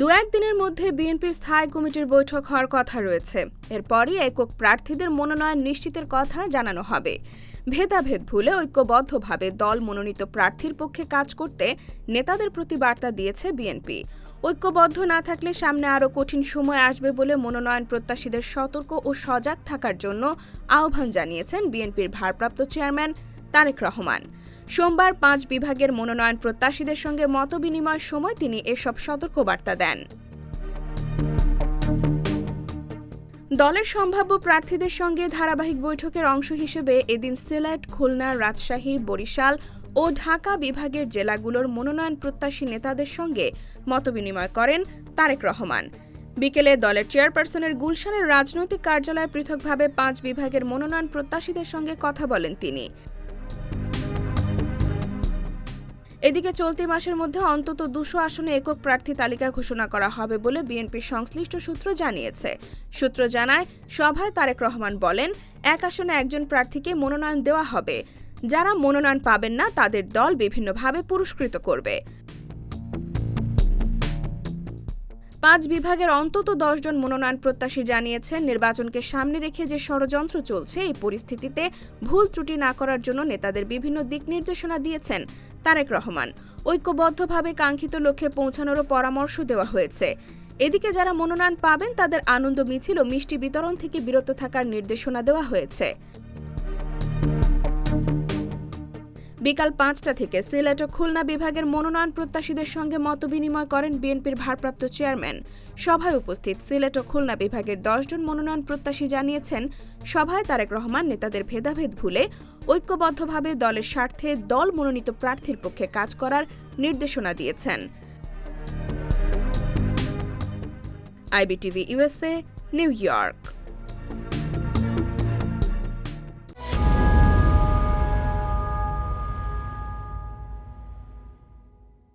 দু একদিনের মধ্যে বিএনপির স্থায়ী কমিটির বৈঠক হওয়ার কথা রয়েছে। এরপরই একক প্রার্থীদের মনোনয়ন নিশ্চিতের কথা জানানো হবে। ভেদাভেদ ভুলে ঐক্যবদ্ধভাবে দল মনোনীত প্রার্থীর পক্ষে কাজ করতে নেতাদের প্রতি বার্তা দিয়েছে বিএনপি। ঐক্যবদ্ধ না থাকলে সামনে আরও কঠিন সময় আসবে বলে মনোনয়ন প্রত্যাশীদের সতর্ক ও সজাগ থাকার জন্য আহ্বান জানিয়েছেন বিএনপির ভারপ্রাপ্ত চেয়ারম্যান তারেক রহমান। সোমবার পাঁচ বিভাগের মনোনয়ন প্রত্যাশীদের সঙ্গে মতবিনিময়ের সময় তিনি এসব সতর্কবার্তা দেন। দলের সম্ভাব্য প্রার্থীদের সঙ্গে ধারাবাহিক বৈঠকের অংশ হিসেবে এদিন সিলেট, খুলনা, রাজশাহী, বরিশাল ও ঢাকা বিভাগের জেলাগুলোর মনোনয়ন প্রত্যাশী নেতাদের সঙ্গে মতবিনিময় করেন তারেক রহমান। বিকেলে দলের চেয়ারপারসনের গুলশানের রাজনৈতিক কার্যালয়ে পৃথকভাবে পাঁচ বিভাগের মনোনয়ন প্রত্যাশীদের সঙ্গে কথা বলেন তিনি। এদিকে চলতি মাসের মধ্যে অন্তত দুশো আসনে একক প্রার্থী তালিকা ঘোষণা করা হবে বলে বিএনপির সংশ্লিষ্ট সূত্র জানিয়েছে। সূত্র জানায়, সভায় তারেক রহমান বলেন, এক আসনে একজন প্রার্থীকে মনোনয়ন দেওয়া হবে। যারা মনোনয়ন পাবেন না, তাদের দল বিভিন্নভাবে পুরস্কৃত করবে। পাঁচ বিভাগের অন্তত দশজন মনোনয়ন প্রত্যাশী জানিয়েছেন। নির্বাচনকে সামনে রেখে যে ষড়যন্ত্র চলছে, এই পরিস্থিতিতে ভুল ত্রুটি না করার জন্য নেতাদের বিভিন্ন দিক নির্দেশনা দিয়েছেন তারেক রহমান। ঐক্যবদ্ধভাবে কাঙ্ক্ষিত লক্ষ্যে পৌঁছানোরও পরামর্শ দেওয়া হয়েছে। এদিকে যারা মনোনয়ন পাবেন, তাদের আনন্দ মিছিল ও মিষ্টি বিতরণ থেকে বিরত থাকার নির্দেশনা দেওয়া হয়েছে। বিকাল পাঁচটা থেকে সিলেট ও খুলনা বিভাগের মনোনয়ন প্রত্যাশীদের সঙ্গে মতবিনিময় করেন বিএনপির ভারপ্রাপ্ত চেয়ারম্যান। সভায় উপস্থিত সিলেট ও খুলনা বিভাগের দশজন মনোনয়ন প্রত্যাশী জানিয়েছেন, সভায় তারেক রহমান নেতাদের ভেদাভেদ ভুলে ঐক্যবদ্ধভাবে দলের স্বার্থে দল মনোনীত প্রার্থীর পক্ষে কাজ করার নির্দেশনা দিয়েছেন। IBTV USA New York.